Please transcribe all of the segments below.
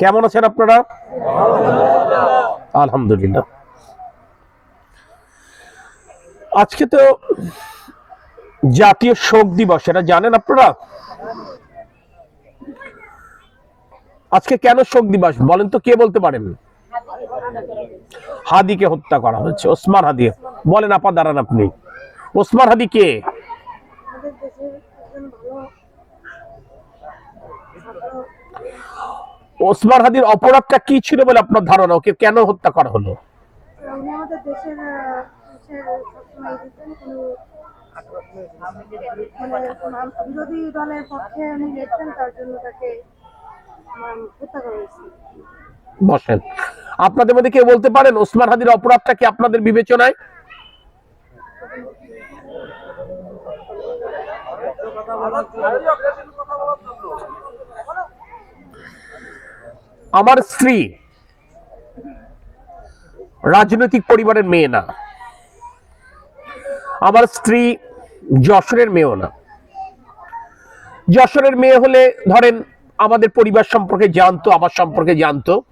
কেমন আছেন আপনারা? আলহামদুলিল্লাহ। আজকে তো জাতীয় শোক দিবস, এটা জানেন আপনারা? আজকে কেন শোক দিবস বলেন তো, কে বলতে পারেন? হাদিকে হত্যা করা হয়েছে, ওসমান হাদি। বলেন আপা, দাঁড়ান আপনি। ওসমান হাদি কে আমাদের দেশের একজন ভালো ওসমান হাদির অপরাধটা কি ছিল বলে আপনার ধারণা? ওকে কেন হত্যা করা হলো? মানে আম- বিরোধী দলের পক্ষে উনি লড়তেন তার জন্য তাকে হত্যা করা হয়েছে। বসেন। আপনাদের মধ্যে কেউ বলতে পারেন ওসমান হাদির অপরাধটা কি আপনাদের বিবেচনায়? আমার স্ত্রী রাজনৈতিক পরিবারের মেয়ে না। আমার স্ত্রী যশোরের মেয়েও না। যশোরের মেয়ে হলে ধরেন আমাদের পরিবার সম্পর্কে জানতো, আমার সম্পর্কে জানতো।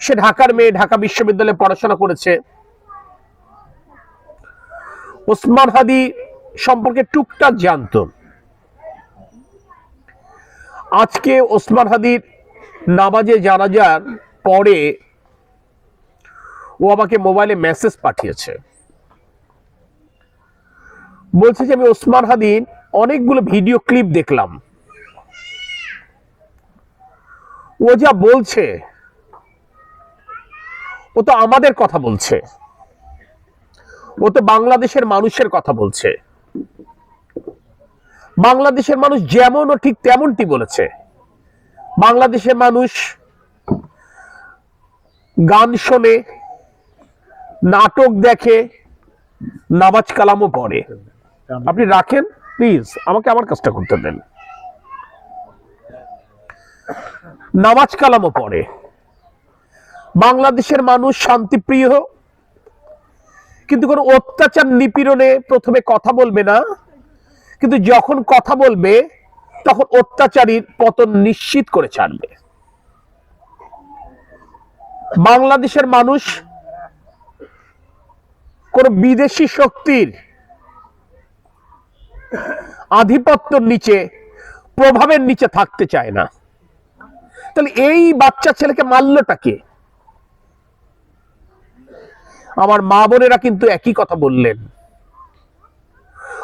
সে ঢাকার মেয়ে, ঢাকা বিশ্ববিদ্যালয়ে পড়াশোনা করেছে। ওসমান হাদি সম্পর্কে টুকটাক জানতো। আজকে ওসমান হাদির নামাজে জানাজার পরে ও আমাকে মোবাইলে মেসেজ পাঠিয়েছে। বলছে যে আমি ওসমান হাদির অনেকগুলো ভিডিও ক্লিপ দেখলাম। ও যা বলছে, ও তো আমাদের কথা বলছে। ও তো বাংলাদেশের মানুষের কথা বলছে। বাংলাদেশের মানুষ যেমন ও ঠিক তেমনটি বলেছে। বাংলাদেশের মানুষ গান শোনে, নাটক দেখে, নামাজ কালামও পড়ে। আপনি রাখেন প্লিজ আমাকে আমার কাজটা করতে দেন। নামাজ কালামও পড়ে। বাংলাদেশের মানুষ শান্তিপ্রিয়, কিন্তু কোনো অত্যাচার নিপীড়নে প্রথমে কথা বলবে না। কিন্তু যখন কথা বলবে, তখন অত্যাচারীর পতন নিশ্চিত করে ছাড়বে। বাংলাদেশের মানুষ কোন বিদেশি শক্তির আধিপত্যর নিচে, প্রভাবের নিচে থাকতে চায় না। তাহলে এই বাচ্চা ছেলেকে মারলটাকে আমার মা বোনেরা কিন্তু একই কথা বললেন।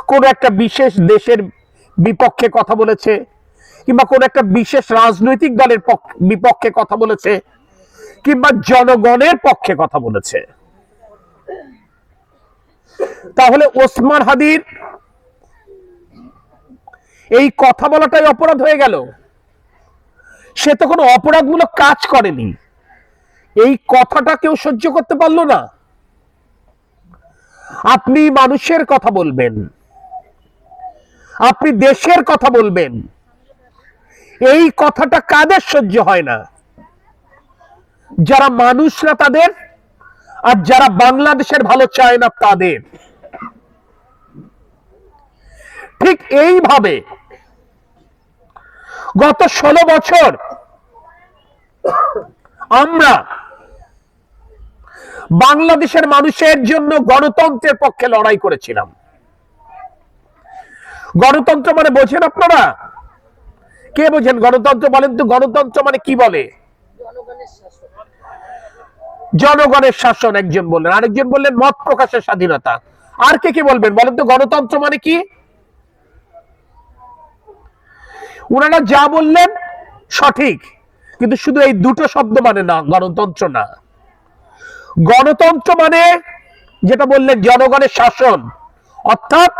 কোন একটা বিশেষ দেশের বিপক্ষে কথা বলেছে, কিংবা কোনো একটা বিশেষ রাজনৈতিক দলের বিপক্ষে কথা বলেছে, কিংবা জনগণের পক্ষে কথা বলেছে। তাহলে ওসমান হাদির এই কথা বলাটাই অপরাধ হয়ে গেল। সে তো কোনো অপরাধমূলক কাজ করেনি। এই কথাটা কেউ সহ্য করতে পারল না। আপনি মানুষের কথা বলবেন। আপনি দেশের কথা বলবেন। এই কথাটা কাদের সহ্য হয় না? যারা মানুষরা তাদের আর যারা বাংলাদেশের ভালো চায় না তাদের। ঠিক এইভাবে গত ষোলো বছর আমরা বাংলাদেশের মানুষের জন্য গণতন্ত্রের পক্ষে লড়াই করেছিলাম। গণতন্ত্র মানে বোঝেন আপনারা? কে বোঝেন গণতন্ত্র বলেন তো, গণতন্ত্র মানে কি বলে? জনগণের শাসন, একজন বললেন। আরেকজন বললেন, মত প্রকাশের স্বাধীনতা। আর কে কি বলবেন? বলেন তো, গণতন্ত্র মানে কি? ওনারা যা বললেন সঠিক, কিন্তু শুধু এই দুটো শব্দ মানে না, গণতন্ত্র না। গণতন্ত্র মানে যেটা বললেন, জনগণের শাসন। অর্থাৎ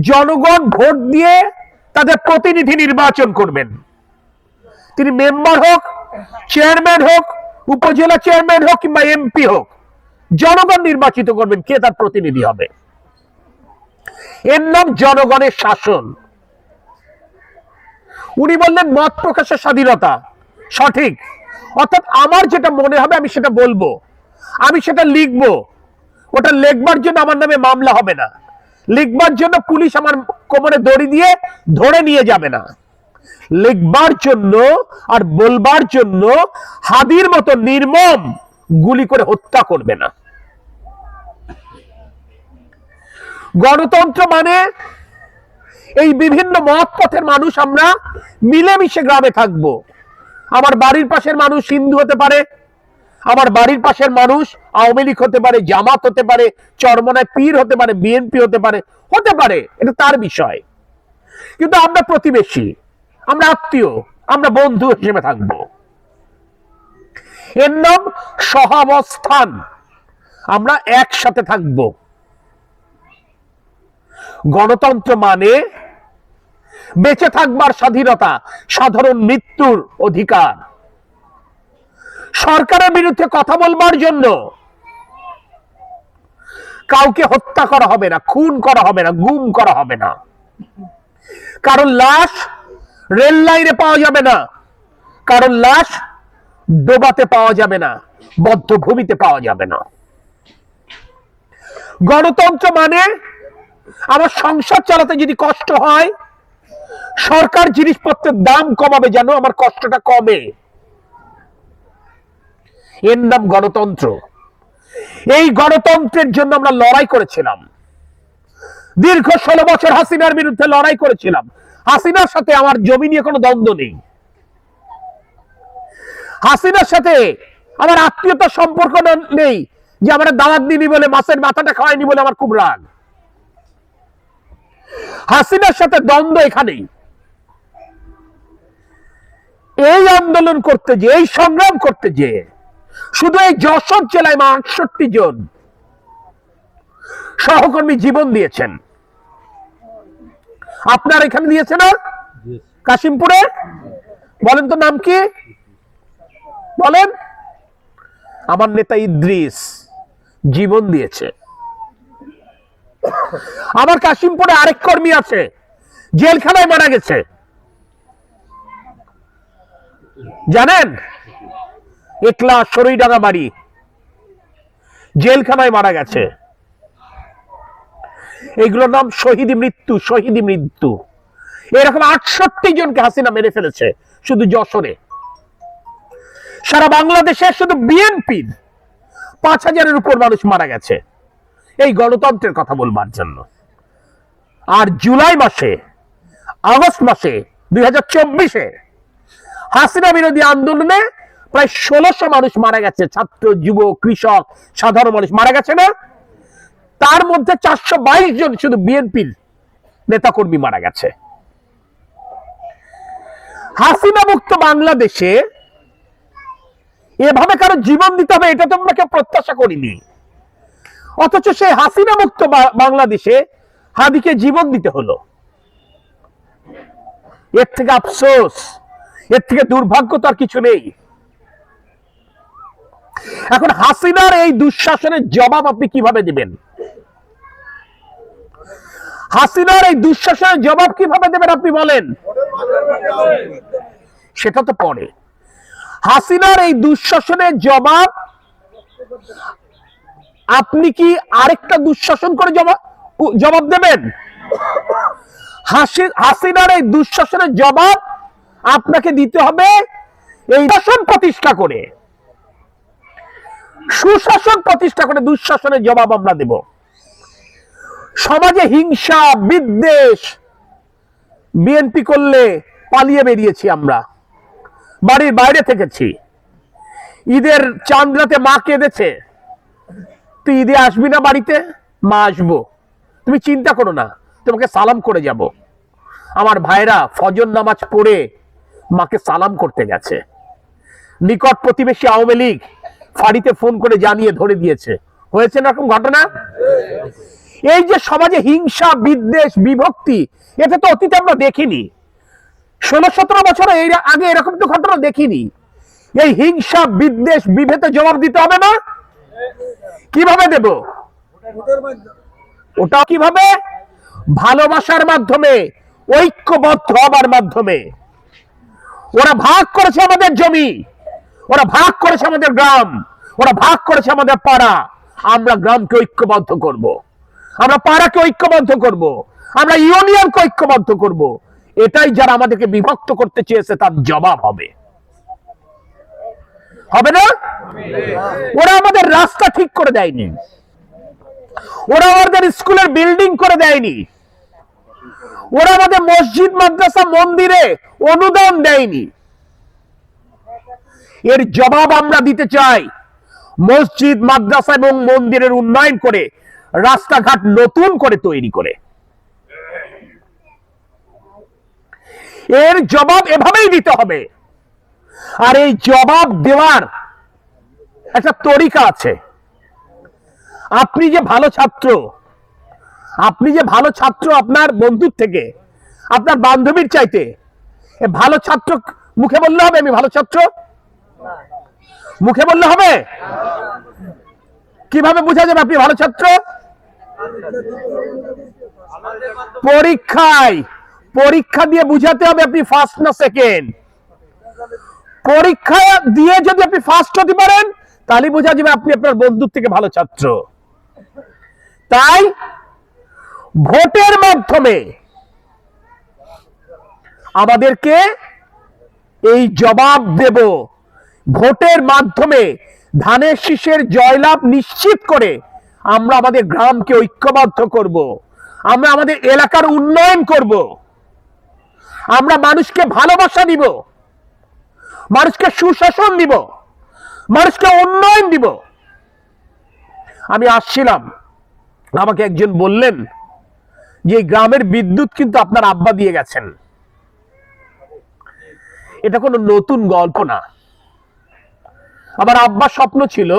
জনগণ ভোট দিয়ে তাদের প্রতিনিধি নির্বাচন করবেন। তিনি মেম্বার হোক, চেয়ারম্যান হোক, উপজেলা চেয়ারম্যান হোক কিংবা এমপি হোক, জনগণ নির্বাচিত করবেন কে তার প্রতিনিধি হবে। এর নাম জনগণের শাসন। উনি বললেন, মত প্রকাশের স্বাধীনতা সঠিক। অর্থাৎ আমার যেটা মনে হবে আমি সেটা বলব। আমি সেটা লিখব। ওটা লেখবার জন্য আমার নামে মামলা হবে না। লিখবার জন্য পুলিশ আমার কোমরে দড়ি দিয়ে ধরে নিয়ে যাবে না। লিখবার জন্য আর বলবার জন্য হাদির মতো নির্মম গুলি করে হত্যা করবে না। গণতন্ত্র মানে এই বিভিন্ন মত পথের মানুষ আমরা মিলেমিশে গ্রামে থাকব। আমার বাড়ির পাশের মানুষ হিন্দু হতে পারে আমার বাড়ির পাশের মানুষ আওয়ামী লীগ হতে পারে, জামাত হতে পারে, চরমনায় পীর হতে পারে, বিএনপি হতে পারে হতে পারে, এটা তার বিষয়। কিন্তু আমরা প্রতিবেশী, আমরা আত্মীয়, আমরা বন্ধু হিসেবে থাকব। এর নাম সহাবস্থান। আমরা একসাথে থাকব। গণতন্ত্র মানে বেঁচে থাকবার স্বাধীনতা, সাধারণ মৃত্যুর অধিকার। সরকারের বিরুদ্ধে কথা বলবার জন্য। কাউকে হত্যা করা হবে না, খুন করা হবে না, গুম করা হবে না। কারণ লাশ রেল লাইনে পাওয়া যাবে না। কারণ লাশ ডোবাতে পাওয়া যাবে না, বদ্ধভূমিতে পাওয়া যাবে না। গণতন্ত্র মানে আমার সংসার চালাতে যদি কষ্ট হয়, সরকার জিনিসপত্রের দাম কমাবে যেন আমার কষ্টটা কমে। এর নাম গণতন্ত্র। এই গণতন্ত্রের জন্য আমরা লড়াই করেছিলাম। দীর্ঘ ষোলো বছর হাসিনার বিরুদ্ধে লড়াই করেছিলাম। হাসিনার সাথে আমার জমি নিয়ে কোনো দ্বন্দ্ব নেই। হাসিনার সাথে আমার আত্মীয়তার সম্পর্ক নেই যে আমার দাওয়াত দিনি বলে, মাছের মাথাটা খাওয়াইনি বলে আমার খুব রাগ। হাসিনার সাথে দ্বন্দ্ব এখানেই। এই আন্দোলন করতে যে, এই সংগ্রাম করতে যে শুধু এই যশোর জেলায় মা আটষট্টি জন সহকর্মী জীবন দিয়েছেন। আপনার এখানে দিয়েছে না কাশিমপুরে? বলেন তো নাম কি? বলেন। আমার নেতা ইদ্রিস জীবন দিয়েছে। আমার কাশিমপুরে আরেক কর্মী আছে, জেলখানায় মারা গেছে। জানেন? একলা সরইডাঙ্গা বাড়ি। জেলখানায় মারা গেছে। এগুলোর নাম শহীদি মৃত্যু শহীদি মৃত্যু। এরকম আটষট্টি জনকে হাসিনা মেরে ফেলেছে শুধু যশোরে। সারা বাংলাদেশে শুধু বিএনপির পাঁচ হাজারের উপর মানুষ মারা গেছে। এই গণতন্ত্রের কথা বলবার জন্য। আর জুলাই মাসে, আগস্ট মাসে, দুই হাজার চব্বিশে হাসিনা বিরোধী আন্দোলনে প্রায় ষোলোশো মানুষ মারা গেছে, ছাত্র যুব কৃষক, সাধারণ মানুষ মারা গেছে না? তার মধ্যে চারশো বাইশ জন শুধু বিএনপির নেতাকর্মী মারা গেছে। হাসিনা মুক্ত বাংলাদেশে এভাবে কারও জীবন দিতে হবে, এটা তোমরা কেউ প্রত্যাশা করিনি। অথচ সেই হাসিনা মুক্ত বাংলাদেশে হাদিকে জীবন দিতে হলো। এর থেকে আফসোস, এর থেকে দুর্ভাগ্য তো আর কিছু নেই। এখন হাসিনার এই দুঃশাসনের জবাব আপনি কীভাবে দিবেন? হাসিনার এই দুঃশাসনের জবাব কীভাবে দেবেন আপনি বলেন? সেটা তো পরে। হাসিনার এই দুঃশাসনের জবাব, আপনি কি আরেকটা দুঃশাসন করে জবাব জবাব দেবেন? হাসি- হাসিনার এই দুঃশাসনের জবাব আপনাকে দিতে হবে এই শাসন প্রতিষ্ঠা করে। সুশাসন প্রতিষ্ঠা করে দুঃশাসনের জবাব আমরা দেব। সমাজে হিংসা, বিদ্বেষ, বিএনপি করলে পালিয়ে বেরিয়েছি আমরা। বাড়ির বাইরে থেকেছি। ঈদের চাঁদ রাতে মা কেঁদেছে। তুই ঈদে আসবি না বাড়িতে? মা আসব। তুমি চিন্তা করো না, তোমাকে সালাম করে যাব। আমার ভাইরা ফজর নামাজ পড়ে মাকে সালাম করতে গেছে। নিকট প্রতিবেশী আওয়ামী লীগ ফাঁড়িতে ফোন করে জানিয়ে ধরে দিয়েছে। হয়েছে না এরকম ঘটনা? এই যে সমাজে হিংসা, বিদ্বেষ, বিভক্তি, এটা তো অতীতে আমরা দেখিনি। ষোলো, সতেরো বছর আগে এরকম তো ঘটনা দেখিনি। এই হিংসা, বিদ্বেষ, বিভেদে জবাব দিতে হবে না? কীভাবে দেব? ওটা কীভাবে? ভালোবাসার মাধ্যমে, ঐক্যবদ্ধ হবার মাধ্যমে। ওরা ভাগ করেছে আমাদের জমি। ওরা ভাগ করেছে আমাদের গ্রাম, ওরা ভাগ করেছে আমাদের পাড়া আমরা গ্রামকে ঐক্যবদ্ধ করব। আমরা পাড়াকে ঐক্যবদ্ধ করব। আমরা ইউনিয়নকে ঐক্যবদ্ধ করব। এটাই যারা আমাদেরকে বিভক্ত করতে চেয়েছে, তার জবাব হবে হবে না ওরা আমাদের রাস্তা ঠিক করে দেয়নি ওরা আমাদের স্কুলের বিল্ডিং করে দেয়নি ওরা আমাদের মসজিদ, মাদ্রাসা, মন্দিরে অনুদান দেয়নি এর জবাব আমরা দিতে চাই। মসজিদ, মাদ্রাসা এবং মন্দিরের উন্নয়ন করে, রাস্তাঘাট নতুন করে তৈরি করে। এর জবাব এভাবেই দিতে হবে। আর এই জবাব দেওয়ার একটা তরিকা আছে। আপনি যে ভালো ছাত্র, আপনি যে ভালো ছাত্র আপনার বন্ধুর থেকে, আপনার বান্ধবীর চাইতে ভালো ছাত্র মুখে বললে হবে, আমি ভালো ছাত্র? মুখে বললে হবে? কীভাবে বোঝা যাবে আপনি ভালো ছাত্র? পরীক্ষায়। পরীক্ষা দিয়ে বুঝাতে হবে আপনি ফার্স্ট না সেকেন্ড পরীক্ষা দিয়ে যদি আপনি ফার্স্ট হতে পারেন তাহলে বোঝা যাবে আপনি আপনার বন্ধুর থেকে ভালো ছাত্র। তাই ভোটের মাধ্যমে আমাদেরকে এই জবাব দেব। ভোটের মাধ্যমে ধানের শীষের জয়লাভ নিশ্চিত করে আমরা আমাদের গ্রামকে ঐক্যবদ্ধ করব। আমরা আমাদের এলাকার উন্নয়ন করব। আমরা মানুষকে ভালোবাসা দিব। মানুষকে সুশাসন দিব। মানুষকে উন্নয়ন দিব। আমি আসছিলাম। আমাকে একজন বললেন যে গ্রামের বিদ্যুৎ কিন্তু আপনার আব্বা দিয়ে গেছেন। এটা কোনো নতুন গল্প না। আমার আব্বার স্বপ্ন ছিল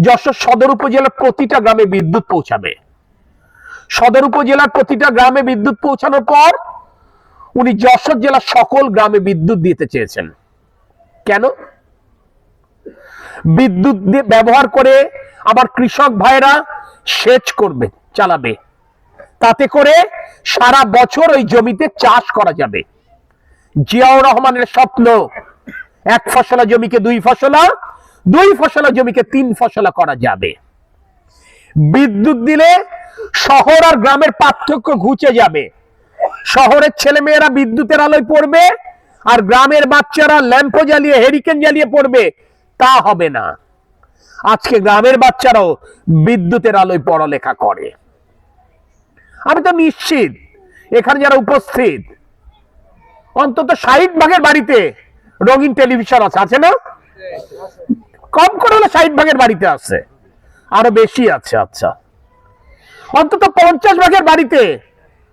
যশোর সদর উপজেলার প্রতিটা গ্রামে বিদ্যুৎ পৌঁছাবে। সদর উপজেলার প্রতিটা গ্রামে বিদ্যুৎ পৌঁছানোর পর উনি যশোর জেলার সকল গ্রামে বিদ্যুৎ দিতে চেয়েছেন। কেন? বিদ্যুৎ ব্যবহার করে আবার কৃষক ভাইরা সেচ করবে, চালাবে। তাতে করে সারা বছর ওই জমিতে চাষ করা যাবে। জিয়াউর রহমানের স্বপ্ন এক ফসলা জমিকে দুই ফসলা দুই ফসলা জমিকে তিন ফসলা করা যাবে। বিদ্যুৎ দিলে শহর আর গ্রামের পার্থক্য ঘুচে যাবে। শহরের ছেলেমেয়েরা বিদ্যুতের আলোয় পড়বে আর গ্রামের বাচ্চারা ল্যাম্পো জ্বালিয়ে হেরিকেন জ্বালিয়ে পড়বে। তা হবে না। আজকে গ্রামের বাচ্চারাও বিদ্যুতের আলোয় পড়ালেখা করে। আমি তো নিশ্চিত, এখানে যারা উপস্থিত, অন্তত ষাট ভাগের বাড়িতে রঙিন টেলিভিশন আছে আছে না? কম করে হলে ষাট ভাগের বাড়িতে আছে। আরও বেশি আছে। আচ্ছা। অন্তত পঞ্চাশ ভাগের বাড়িতে।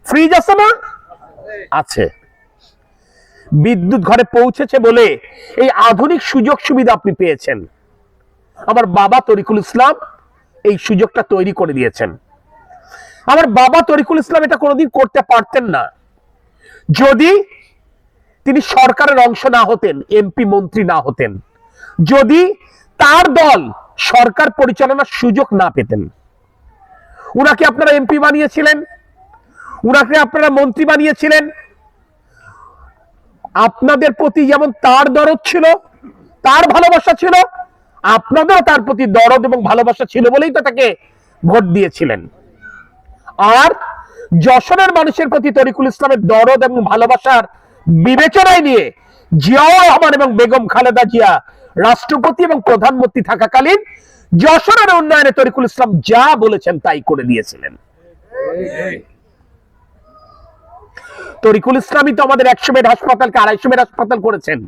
ফ্রিজ আছে না? আছে। বিদ্যুৎ ঘরে পৌঁছেছে বলে এই আধুনিক সুযোগ সুবিধা আপনি পেয়েছেন। আমার বাবা তরিকুল ইসলাম এই সুযোগটা তৈরি করে দিয়েছেন। আমার বাবা তরিকুল ইসলাম এটা কোনোদিন করতে পারতেন না। যদি তিনি সরকারের অংশ না হতেন, এমপি মন্ত্রী না হতেন। যদি তার দল সরকার পরিচালনার সুযোগ না পেতেন, উনাকে আপনারা এমপি বানিয়েছিলেন, উনাকে আপনারা মন্ত্রী বানিয়েছিলেন, আপনাদের প্রতি যেমন তার দরদ ছিল, তার ভালোবাসা ছিল, আপনাদেরও তার প্রতি দরদ এবং ভালোবাসা ছিল বলেই তো তাকে ভোট দিয়েছিলেন। আর যশোরের মানুষের প্রতি তরিকুল ইসলামের দরদ এবং ভালোবাসার বিবেচনায় নিয়ে জিয়াউর রহমান এবং বেগম খালেদা জিয়া রাষ্ট্রপতি এবং প্রধানমন্ত্রী থাকাকালীন যশোরের উন্নয়নে তরিকুল ইসলাম যা বলেছেন তাই করে দিয়েছিলেন। তরিকুল ইসলামই তো আমাদের একশো বেড হাসপাতালকে আড়াইশো বেড হাসপাতাল করেছেন।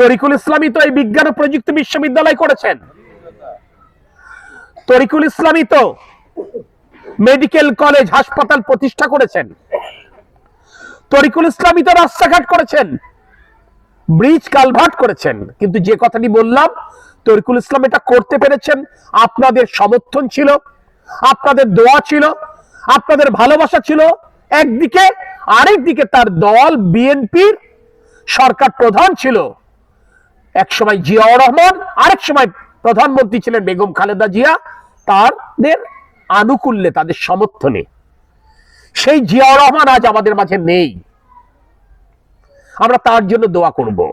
তরিকুল ইসলামই তো এই বিজ্ঞান ও প্রযুক্তি বিশ্ববিদ্যালয় করেছেন। তরিকুল ইসলামই তো মেডিকেল কলেজ হাসপাতাল প্রতিষ্ঠা করেছেন। তরিকুল ইসলামই তো রাস্তাঘাট করেছেন। ব্রিজ কালভার্ট করেছেন। কিন্তু যে কথাটি বললাম, তরিকুল ইসলাম এটা করতে পেরেছেন। আপনাদের সমর্থন ছিল, আপনাদের দোয়া ছিল, আপনাদের ভালোবাসা ছিল। একদিকে আরেক দিকে তার দল, বিএনপির সরকার প্রধান ছিল। এক সময় জিয়াউর রহমান আরেক সময় প্রধানমন্ত্রী ছিলেন বেগম খালেদা জিয়া। তাদের আনুকূল্যে, তাদের সমর্থনে। সেই জিয়াউর রহমান আজ আমাদের মাঝে নেই। আমরা তার জন্য দোয়া করব।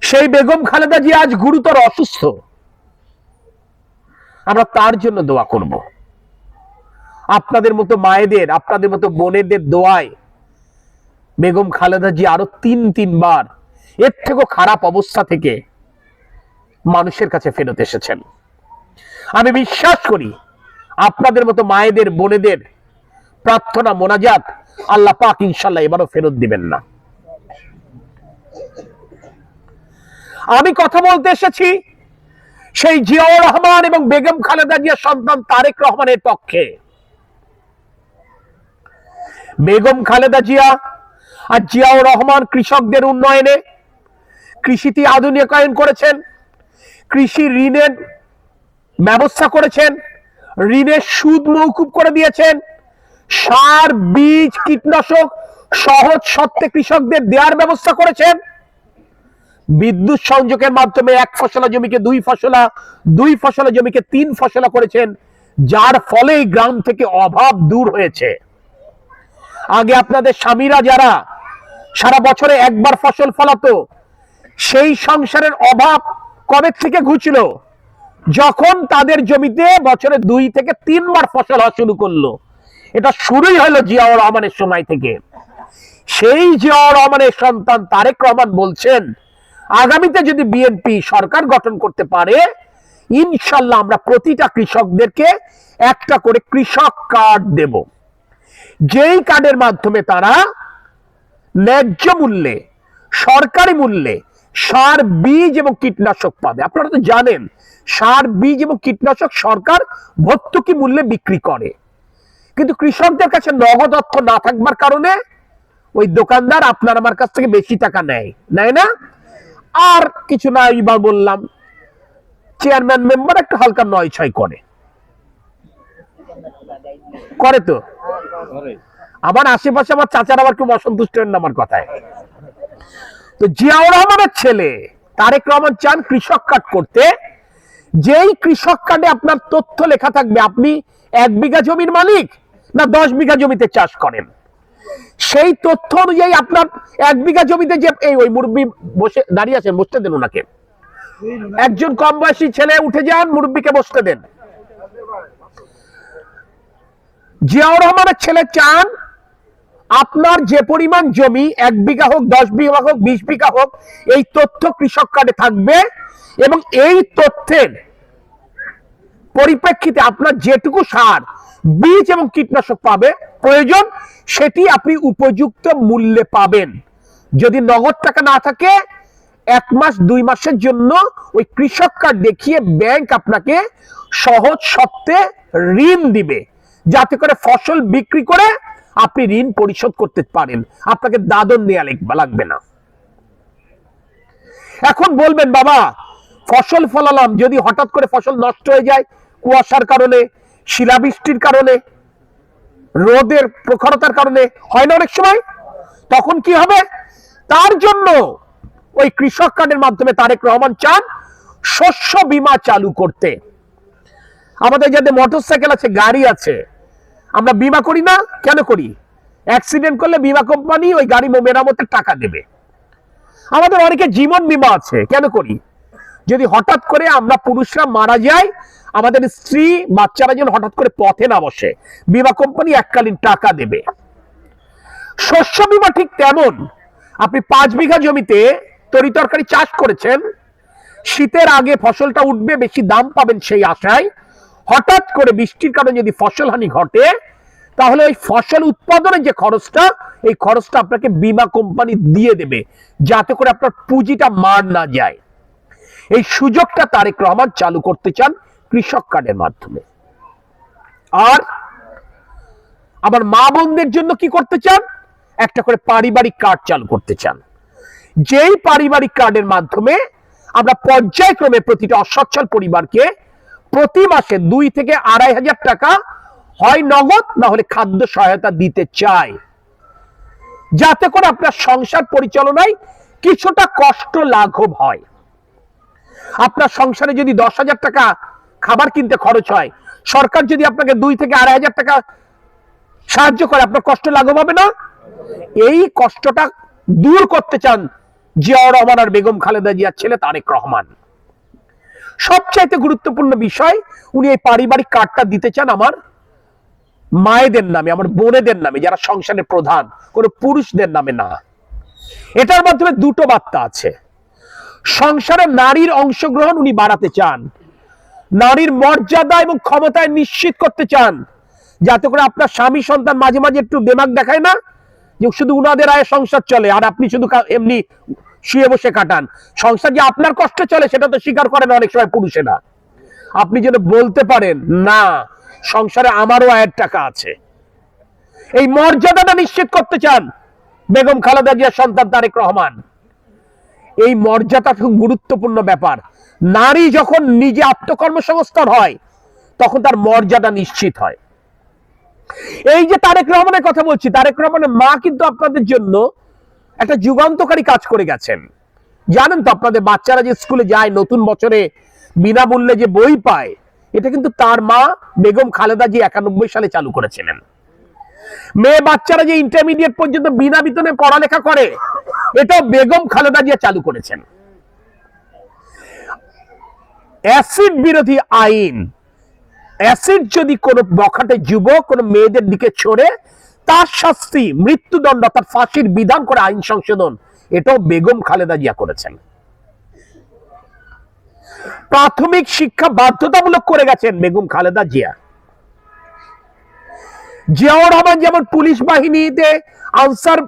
সেই বেগম খালেদা জিয়া আজ গুরুতর অসুস্থ। আমরা তার জন্য দোয়া করব। আপনাদের মতো মায়েদের, আপনাদের মতো বোনেদের দোয়ায় বেগম খালেদা জি আরও তিন, তিনবার এর থেকেও খারাপ অবস্থা থেকে মানুষের কাছে ফেরত এসেছেন। আমি বিশ্বাস করি আপনাদের মতো মায়েদের, বোনেদের প্রার্থনা, মোনাজাত আল্লাহ পাক ইনশাল্লাহ এবারও ফেরত দিবেন না। আমি কথা বলতে এসেছি, সেই জিয়াউর রহমান এবং বেগম খালেদা জিয়ার সন্তান তারেক রহমানের পক্ষে। বেগম খালেদা জিয়া আর জিয়াউর রহমান কৃষকদের উন্নয়নে কৃষিটি আধুনিকায়ন করেছেন, কৃষি ঋণের ব্যবস্থা করেছেন, ঋণের সুদ মৌকুব করে দিয়েছেন সার, বীজ, কীটনাশক সহজ সত্ত্বে কৃষকদের দেওয়ার ব্যবস্থা করেছেন বিদ্যুৎ সংযোগের মাধ্যমে এক ফসলা জমিকে দুই ফসলা দুই ফসলা জমিকে তিন ফসলা করেছেন, যার ফলে গ্রাম থেকে অভাব দূর হয়েছে। আগে আপনাদের স্বামীরা যারা সারা বছরে একবার ফসল ফলাতো, সেই সংসারের অভাব কবে থেকে ঘুচল? যখন তাদের জমিতে বছরে দুই থেকে তিনবার ফসল হওয়া শুরু করল। এটা শুরুই হলো জিয়াউর রহমানের সময় থেকে। সেই জিয়াউর রহমানের সন্তান তারেক রহমান বলছেন, আগামীতে যদি বিএনপি সরকার গঠন করতে পারে, ইনশাল্লাহ আমরা প্রতিটা কৃষকদেরকে একটা করে কৃষক কার্ড দেব। যেই কার্ডের মাধ্যমে তারা ন্যায্য মূল্যে, সরকারি মূল্যে সার, বীজ এবং কীটনাশক পাবে। আপনারা তো জানেন, সার, বীজ এবং কীটনাশক সরকার ভর্তুকি মূল্যে বিক্রি করে। কিন্তু কৃষকদের কাছে নগদ অর্থ না থাকবার কারণে ওই দোকানদার আপনার আমার কাছ থেকে বেশি টাকা নেয়। নেয় না? আর কিছু না, এইবার বললাম চেয়ারম্যান মেম্বার একটু হালকা নয় ছয় করে। করে তো? আবার আশেপাশে আমার চাচার আবার খুব অসন্তুষ্ট হন আমার কথায়। তো জিয়াউর রহমানের ছেলে তারেক রহমান চান কৃষক কার্ড করতে। যেই কৃষক কার্ডে আপনার তথ্য লেখা থাকবে, আপনি এক বিঘা জমির মালিক না, দশ বিঘা জমিতে চাষ করেন। সেই তথ্য অনুযায়ী আপনার এক বিঘা জমিতে যে এই ওই মুরব্বী বসে দাঁড়িয়ে আছেন, বসতে দেন ওনাকে। একজন কম বয়সী ছেলে উঠে যান, মুরব্বীকে বসতে দেন। জিয়াউর রহমানের ছেলে চান, আপনার যে পরিমাণ জমি, এক বিঘা হোক, দশ বিঘা হোক, বিশ বিঘা হোক, এই তথ্য কৃষক কার্ডে থাকবে এবং এই তথ্যের পরিপ্রেক্ষিতে আপনার যেটুকু সার বীজ এবং কীটনাশক পাবে। প্রয়োজন, সেটি আপনি উপযুক্ত মূল্যে পাবেন। যদি নগদ টাকা না থাকে, এক মাস, দুই মাসের জন্য ওই কৃষক কার্ড দেখিয়ে ব্যাংক আপনাকে সহজ সত্ত্বে ঋণ দিবে। যাতে করে ফসল বিক্রি করে আপনি ঋণ পরিশোধ করতে পারেন। আপনাকে দাদন নেওয়া লাগবে না। এখন বলবেন, বাবা, ফসল ফলালাম। যদি হঠাৎ করে ফসল নষ্ট হয়ে যায়, কুয়াশার কারণে শিলাবৃষ্টির কারণে, রোদের প্রখরতার কারণে, হয় না অনেক সময়? তখন কি হবে? তার জন্য ওই কৃষক কার্ডের মাধ্যমে তারেক রহমান চান শস্য বীমা চালু করতে। আমাদের যাদের মোটরসাইকেল আছে, গাড়ি আছে, আমরা বীমা করি না? কেন করি? অ্যাক্সিডেন্ট করলে বিমা কোম্পানি ওই গাড়ি মেরামতের টাকা দেবে। আমাদের অনেকে জীবন বীমা আছে, কেন করি? যদি হঠাৎ করে আমরা পুরুষরা মারা যাই, আমাদের স্ত্রী বাচ্চারা যেন হঠাৎ করে পথে না বসে, বীমা কোম্পানি এককালীন টাকা দেবে। শস্য বীমা ঠিক তেমন, আপনি পাঁচ বিঘা জমিতে তরি তরকারি চাষ করেছেন, শীতের আগে ফসলটা উঠবে, বেশি দাম পাবেন সেই আশায়, হঠাৎ করে বৃষ্টির কারণে যদি ফসল হানি ঘটে, তাহলে ওই ফসল উৎপাদনের যে খরচটা, এই খরচটা আপনাকে বীমা কোম্পানি দিয়ে দেবে, যাতে করে আপনার পুঁজিটা মার না যায়। এই সুযোগটা তারেক রহমান চালু করতে চান কৃষক কার্ডের মাধ্যমে। আর আবার মা বোনদের জন্য কি করতে চান? একটা করে পারিবারিক কার্ড চালু করতে চান। যেই পারিবারিক কার্ডের মাধ্যমে আমরা পর্যায়ক্রমে প্রতিটা অসচ্ছল পরিবারকে প্রতি মাসে দুই থেকে আড়াই হাজার টাকা হয় নগদ, না হলে খাদ্য সহায়তা দিতে চাই। যাতে করে আপনার সংসার পরিচালনায় কিছুটা কষ্ট লাঘব হয়। আপনার সংসারে যদি দশ হাজার টাকা খাবার কিনতে খরচ হয়, সরকার যদি আপনাকে দুই থেকে আড়াই হাজার টাকা সাহায্য করে, আপনার কষ্ট লাঘব হবে না? এই কষ্টটা দূর করতে চান জিয়াউর রহমান আর বেগম খালেদা জিয়ার ছেলে তারেক রহমান। সবচাইতে গুরুত্বপূর্ণ বিষয়, উনি এই পারিবারিক কার্ডটা দিতে চান আমার মায়েদের নামে, আমার বোনেদের নামে, যারা সংসারের প্রধান, কোনো পুরুষদের নামে না। এটার মাধ্যমে দুটো বার্তা আছে। সংসারে নারীর অংশগ্রহণ উনি বাড়াতে চান। নারীর মর্যাদা এবং ক্ষমতায় নিশ্চিত করতে চান। যাতে করে আপনার স্বামী সন্তান মাঝে মাঝে একটু দেমাগ দেখায় না, যে শুধু উনাদের আয় সংসার চলে, আর আপনি শুধু এমনি শুয়ে বসে কাটান। সংসার যে আপনার কষ্ট চলে, সেটা তো স্বীকার করেন অনেক সময় পুরুষেরা। আপনি যেন বলতে পারেন, না, সংসারে আমারও আয়ের টাকা আছে। এই মর্যাদাটা নিশ্চিত করতে চান। বেগম খালেদা জিয়ার সন্তান তারেক রহমান। এই মর্যাদা খুব গুরুত্বপূর্ণ ব্যাপার। নারী যখন নিজে আত্মকর্মসংস্থান হয়, তখন তার মর্যাদা নিশ্চিত হয়। এই যে তারেক রহমানের কথা বলছি, তারেক রহমানের মা কিন্তু আপনাদের জন্য একটা যুগান্তকারী কাজ করে গেছেন। জানেন তো আপনাদের বাচ্চারা যে স্কুলে যায়, নতুন বছরে বিনামূল্যে যে বই পায়, এটা কিন্তু তার মা বেগম খালেদা জি একানব্বই সালে চালু করেছিলেন। মেয়ে বাচ্চারা যে ইন্টারমিডিয়েট পর্যন্ত বিনা বেতনে পড়ালেখা করে, এটাও বেগম খালেদা জিয়া চালু করেছেন। অ্যাসিড বিরোধী আইন অ্যাসিড যদি কোনো বখাটে যুবক, কোনো মেয়েদের দিকে ছড়ে, তার শাস্তি, মৃত্যুদণ্ড অর্থাৎ ফাঁসির বিধান করে আইন সংশোধন, এটাও বেগম খালেদা জিয়া করেছেন। প্রাথমিক শিক্ষা বাধ্যতামূলক করে গেছেন বেগম খালেদা জিয়া। জিয়াউর রহমান যেমন পুলিশ বাহিনীতে, আনসার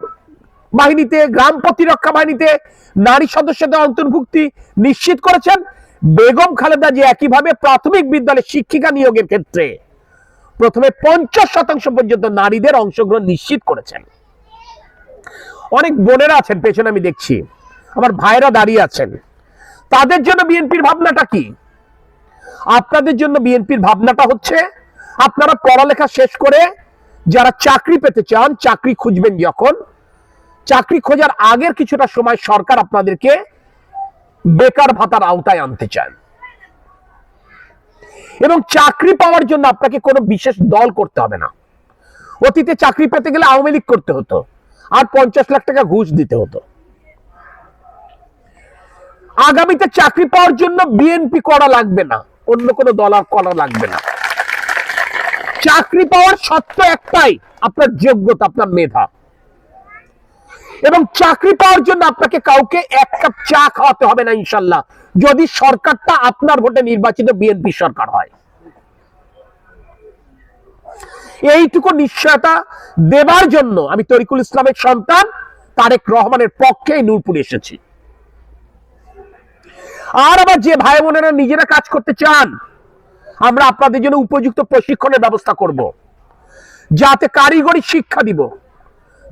বাহিনীতে, গ্রাম প্রতিরক্ষা বাহিনীতে নারী সদস্যদের অন্তর্ভুক্তি নিশ্চিত করেছেন। বেগম খালেদা যে একইভাবে প্রাথমিক বিদ্যালয়ে শিক্ষিকা নিয়োগের ক্ষেত্রে প্রথমে পঞ্চাশ শতাংশ পর্যন্ত নারীদের অংশগ্রহণ নিশ্চিত করেছেন। অনেক বোনেরা আছেন, পেছনে আমি দেখছি। আমার ভাইরা দাঁড়িয়ে আছেন। তাদের জন্য বিএনপির ভাবনাটা কি? আপনাদের জন্য বিএনপির ভাবনাটা হচ্ছে, আপনারা পড়ালেখা শেষ করে যারা চাকরি পেতে চান, চাকরি খুঁজবেন যখন। চাকরি খোঁজার আগের কিছুটা সময় সরকার আপনাদেরকে বেকার ভাতার আওতায় আনতে চান। এবং চাকরি পাওয়ার জন্য আপনাকে কোনো বিশেষ দল করতে হবে না। অতীতে চাকরি পেতে গেলে আওয়ামী লীগ করতে হতো। আর পঞ্চাশ লাখ টাকা ঘুষ দিতে হতো। আগামীতে চাকরি পাওয়ার জন্য বিএনপি করা লাগবে না। অন্য কোনো দল আর করা লাগবে না। চাকরি পাওয়ার সত্য একটাই, আপনার যোগ্যতা, আপনার মেধা। এবং চাকরি পাওয়ার জন্য আপনাকে কাউকে এক কাপ চা খাওয়াতে হবে না, ইনশাল্লাহ। যদি সরকারটা আপনার ভোটে নির্বাচিত বিএনপি সরকার হয়। এইটুকু নিশ্চয়তা দেবার জন্য আমি তরিকুল ইসলামের সন্তান, তারেক রহমানের পক্ষে নূরপুরে এসেছি। আর আবার যে ভাই বোনেরা নিজেরা কাজ করতে চান আমরা আপনাদের জন্য উপযুক্ত প্রশিক্ষণের ব্যবস্থা করব। যাতে কারিগরি শিক্ষা দিব।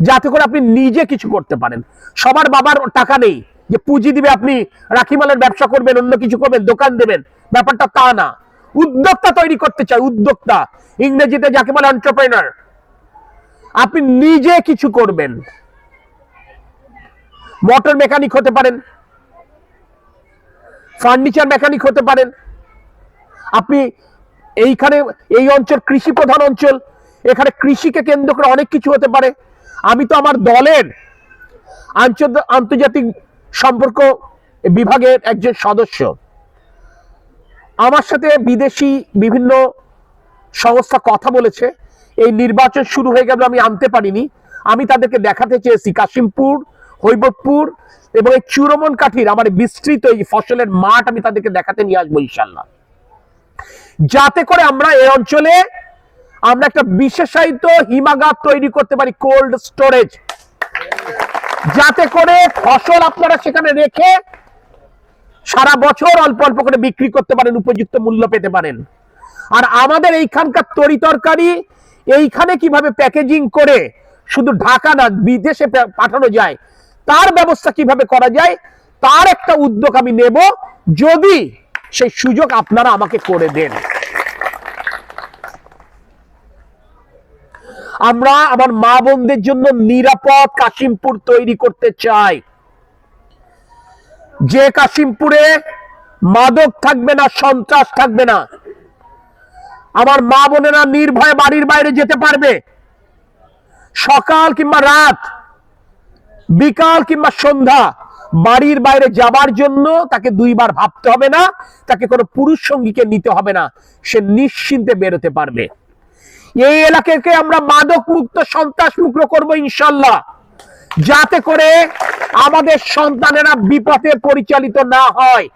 যাতে করে আপনি নিজে কিছু করতে পারেন। সবার বাবার টাকা নেই যে পুঁজি দিবে আপনি রাখিমালের ব্যবসা করবেন, অন্য কিছু করবেন, দোকান দেবেন। ব্যাপারটা তা না। উদ্যোক্তা তৈরি করতে চাই, উদ্যোক্তা। ইংরেজিতে যাকে বলে এন্টারপ্রেনার আপনি নিজে কিছু করবেন। মোটর মেকানিক হতে পারেন। ফার্নিচার মেকানিক হতে পারেন। আপনি এইখানে, এই অঞ্চল কৃষি প্রধান অঞ্চল, এখানে কৃষিকে কেন্দ্র করে অনেক কিছু হতে পারে। আমি তো আমার দলের আঞ্চল- আন্তর্জাতিক সম্পর্ক বিভাগের একজন সদস্য। আমার সাথে বিদেশি বিভিন্ন সংস্থা কথা বলেছে। এই নির্বাচন শুরু হয়ে গেল আমি আনতে পারিনি। আমি তাদেরকে দেখাতে চেয়েছি। কাশিমপুর, হৈবতপুর এবং এই চুরমন কাঠির আমার বিস্তৃত এই ফসলের মাঠ আমি তাদেরকে দেখাতে নিয়ে আসব ইনশাল্লাহ যাতে করে আমরা এই অঞ্চলে আমরা একটা বিশেষায়িত হিমাগার তৈরি করতে পারি কোল্ড স্টোরেজ যাতে করে ফসল আপনারা সেখানে রেখে সারা বছর অল্প অল্প করে বিক্রি করতে পারেন, উপযুক্ত মূল্য পেতে পারেন। আর আমাদের এইখানকার তরি তরকারি এইখানে কীভাবে প্যাকেজিং করে শুধু ঢাকা না, বিদেশে পাঠানো যায়, তার ব্যবস্থা কীভাবে করা যায়, তার একটা উদ্যোগ আমি নেব। যদি সেই সুযোগ আপনারা আমাকে করে দেন। আমরা আমার মা বোনদের জন্য নিরাপদ কাশিমপুর তৈরি করতে চাই। যে কাশিমপুরে মাদক থাকবে না, সন্ত্রাস থাকবে না, আমার মা বোনেরা নির্ভয়ে বাড়ির বাইরে যেতে পারবে। সকাল কিংবা রাত, বিকাল কিংবা সন্ধ্যা বাড়ির বাইরে যাবার জন্য তাকে দুইবার ভাবতে হবে না, তাকে কোনো পুরুষ সঙ্গীকে নিতে হবে না, সে নিশ্চিন্তে বেরোতে পারবে। এই এলাকাকে আমরা মাদক মুক্ত সন্ত্রাস মুক্ত করব ইনশাল্লাহ যাতে করে আমাদের সন্তানেরা বিপথে পরিচালিত না হয়।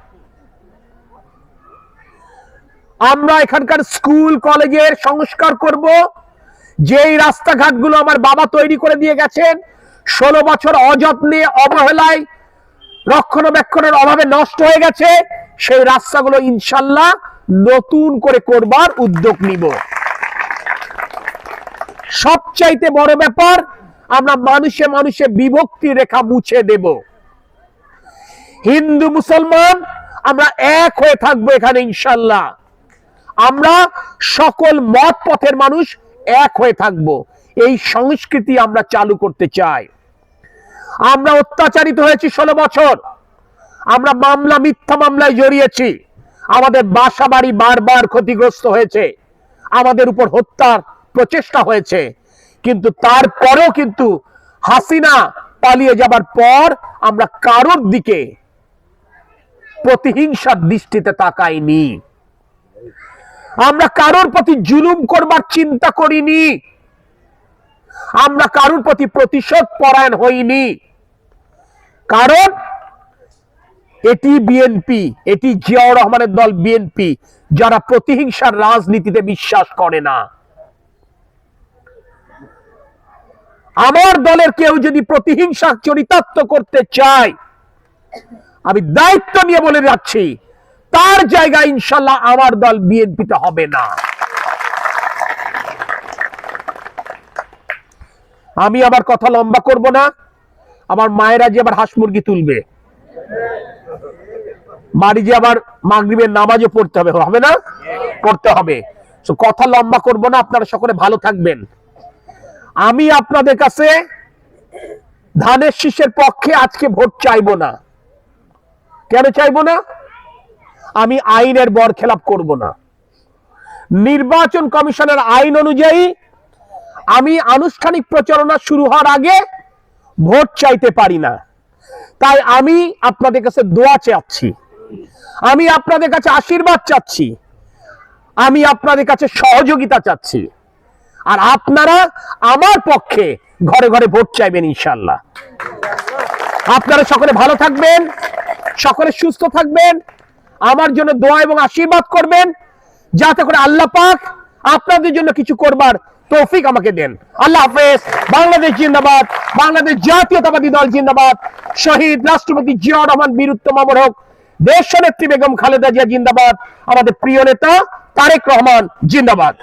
আমরা এখানকার স্কুল, কলেজের সংস্কার করব। যেই রাস্তাঘাটগুলো আমার বাবা তৈরি করে দিয়ে গেছেন, ষোলো বছর অযত্নে, অবহেলায় রক্ষণাবেক্ষণের অভাবে নষ্ট হয়ে গেছে। সেই রাস্তাগুলো ইনশাল্লাহ নতুন করে করবার উদ্যোগ নিব। সবচাইতে বড় ব্যাপার, আমরা মানুষে মানুষে বিভক্তি রেখা মুছে দেব। হিন্দু, মুসলমান, আমরা এক হয়ে থাকব এখানে ইনশাল্লাহ। আমরা সকল মত পথের মানুষ এক হয়ে থাকব। এই সংস্কৃতি আমরা চালু করতে চাই। আমরা অত্যাচারিত হয়েছি ষোলো বছর। আমরা মামলা, মিথ্যা মামলায় জড়িয়েছি। আমাদের বাসা বাড়ি বারবার ক্ষতিগ্রস্ত হয়েছে। আমাদের উপর হত্যার প্রচেষ্টা হয়েছে। কিন্তু তারপরেও কিন্তু হাসিনা পালিয়ে যাবার পর আমরা কারোর দিকে প্রতিহিংসার দৃষ্টিতে তাকাইনি। আমরা কারোর প্রতি জুলুম করবার চিন্তা করিনি। আমরা কারোর প্রতি প্রতিশোধ পরায়ণ হইনি। কারণ এটি বিএনপি এটি জিয়াউর রহমানের দল বিএনপি যারা প্রতিহিংসার রাজনীতিতে বিশ্বাস করে না। আমার দলের কেউ যদি প্রতিহিংসা চরিতার্থ করতে চায়, আমি দায়িত্ব নিয়ে বলে যাচ্ছি তার জায়গায় ইনশাল্লাহ আমার দল বিএনপিতে হবে না। আমি আমার কথা লম্বা করব না। আমার মায়েরা যে আবার হাঁস মুরগি তুলবে। বাড়ি যে আবার মাগরিবের নামাজও পড়তে হবে হবে না? পড়তে হবে। কথা লম্বা করব না, আপনারা সকলে ভালো থাকবেন। আমি আপনাদের কাছে ধানের শীষের পক্ষে আজকে ভোট চাইব না। কেন চাইব না? আমি আইনের বর খেলাপ করব না। নির্বাচন কমিশনের আইন অনুযায়ী আমি আনুষ্ঠানিক প্রচারণা শুরু হওয়ার আগে ভোট চাইতে পারি না। তাই আমি আপনাদের কাছে দোয়া চাচ্ছি। আমি আপনাদের কাছে আশীর্বাদ চাচ্ছি। আমি আপনাদের কাছে সহযোগিতা চাচ্ছি। আর আপনারা আমার পক্ষে ঘরে ঘরে ভোট চাইবেন ইনশাল্লাহ আপনারা সকলে ভালো থাকবেন, সকলে সুস্থ থাকবেন। আমার জন্য দোয়া এবং আশীর্বাদ করবেন। যাতে করে আল্লাহ পাক আপনাদের জন্য কিছু করবার তৌফিক আমাকে দেন। আল্লাহ হাফেজ। বাংলাদেশ জিন্দাবাদ। বাংলাদেশ জাতীয়তাবাদী দল জিন্দাবাদ। শহীদ রাষ্ট্রপতি জিয়াউর রহমান বীরুত্তম অমর হোক। দেশ নেত্রী বেগম খালেদা জিয়া জিন্দাবাদ। আমাদের প্রিয় নেতা তারেক রহমান জিন্দাবাদ।